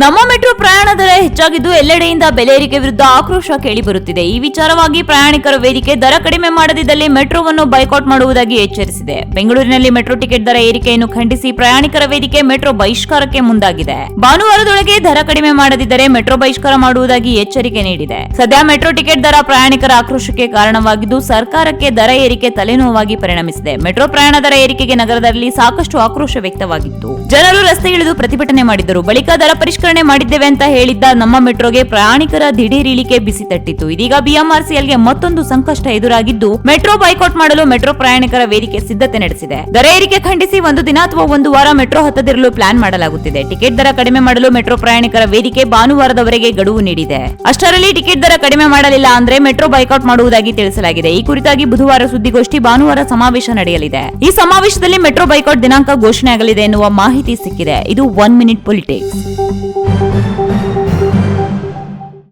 ನಮ್ಮ ಮೆಟ್ರೋ ಪ್ರಯಾಣ ದರ ಹೆಚ್ಚಾಗಿದ್ದು ಎಲ್ಲೆಡೆಯಿಂದ ಬೆಲೆ ಏರಿಕೆ ವಿರುದ್ಧ ಆಕ್ರೋಶ ಕೇಳಿಬರುತ್ತಿದೆ. ಈ ವಿಚಾರವಾಗಿ ಪ್ರಯಾಣಿಕರ ವೇದಿಕೆ ದರ ಕಡಿಮೆ ಮಾಡದಿದ್ದಲ್ಲಿ ಮೆಟ್ರೋವನ್ನು ಬೈಕಾಟ್ ಮಾಡುವುದಾಗಿ ಎಚ್ಚರಿಸಿದೆ. ಬೆಂಗಳೂರಿನಲ್ಲಿ ಮೆಟ್ರೋ ಟಿಕೆಟ್ ದರ ಏರಿಕೆಯನ್ನು ಖಂಡಿಸಿ ಪ್ರಯಾಣಿಕರ ವೇದಿಕೆ ಮೆಟ್ರೋ ಬಹಿಷ್ಕಾರಕ್ಕೆ ಮುಂದಾಗಿದೆ. ಭಾನುವಾರದೊಳಗೆ ದರ ಕಡಿಮೆ ಮಾಡದಿದ್ದರೆ ಮೆಟ್ರೋ ಬಹಿಷ್ಕಾರ ಮಾಡುವುದಾಗಿ ಎಚ್ಚರಿಕೆ ನೀಡಿದೆ. ಸದ್ಯ ಮೆಟ್ರೋ ಟಿಕೆಟ್ ದರ ಪ್ರಯಾಣಿಕರ ಆಕ್ರೋಶಕ್ಕೆ ಕಾರಣವಾಗಿದ್ದು ಸರ್ಕಾರಕ್ಕೆ ದರ ಏರಿಕೆ ತಲೆನೋವಾಗಿ ಪರಿಣಮಿಸಿದೆ. ಮೆಟ್ರೋ ಪ್ರಯಾಣ ದರ ಏರಿಕೆಗೆ ನಗರದಲ್ಲಿ ಸಾಕಷ್ಟು ಆಕ್ರೋಶ ವ್ಯಕ್ತವಾಗಿತ್ತು. ಜನರು ರಸ್ತೆ ಇಳಿದು ಪ್ರತಿಭಟನೆ ಮಾಡಿದರು. ಬಳಿಕ ದರ ಪರಿಷ್ಕರಣೆ ಮಾಡಿದ್ದೇವೆ ಅಂತ ಹೇಳಿದ್ದ ನಮ್ಮ ಮೆಟ್ರೋಗೆ ಪ್ರಯಾಣಿಕರ ದಿಢೀರ್ ಇಳಿಕೆ ಬಿಸಿ ತಟ್ಟಿತ್ತು. ಇದೀಗ ಬಿಎಂಆರ್ಸಿಎಲ್ಗೆ ಮತ್ತೊಂದು ಸಂಕಷ್ಟ ಎದುರಾಗಿದ್ದು, ಮೆಟ್ರೋ ಬೈಕಾಟ್ ಮಾಡಲು ಮೆಟ್ರೋ ಪ್ರಯಾಣಿಕರ ವೇದಿಕೆ ಸಿದ್ಧತೆ ನಡೆಸಿದೆ. ದರ ಏರಿಕೆ ಖಂಡಿಸಿ ಒಂದು ದಿನ ಅಥವಾ ಒಂದು ವಾರ ಮೆಟ್ರೋ ಹತ್ತದಿರಲು ಪ್ಲಾನ್ ಮಾಡಲಾಗುತ್ತಿದೆ. ಟಿಕೆಟ್ ದರ ಕಡಿಮೆ ಮಾಡಲು ಮೆಟ್ರೋ ಪ್ರಯಾಣಿಕರ ವೇದಿಕೆ ಭಾನುವಾರದವರೆಗೆ ಗಡುವು ನೀಡಿದೆ. ಅಷ್ಟರಲ್ಲಿ ಟಿಕೆಟ್ ದರ ಕಡಿಮೆ ಮಾಡಲಿಲ್ಲ ಅಂದ್ರೆ ಮೆಟ್ರೋ ಬೈಕಾಟ್ ಮಾಡುವುದಾಗಿ ತಿಳಿಸಲಾಗಿದೆ. ಈ ಕುರಿತಾಗಿ ಬುಧವಾರ ಸುದ್ದಿಗೋಷ್ಠಿ ಭಾನುವಾರ ಸಮಾವೇಶ ನಡೆಯಲಿದೆ. ಈ ಸಮಾವೇಶದಲ್ಲಿ ಮೆಟ್ರೋ ಬೈಕಾಟ್ ದಿನಾಂಕ ಘೋಷಣೆ ಆಗಲಿದೆ ಎನ್ನುವ ಮಾಹಿತಿ ಸಿಕ್ಕಿದೆ. ಇದು ಒನ್ ಮಿನಿಟ್ ಪೊಲಿಟಿಕ್ಸ್. Музика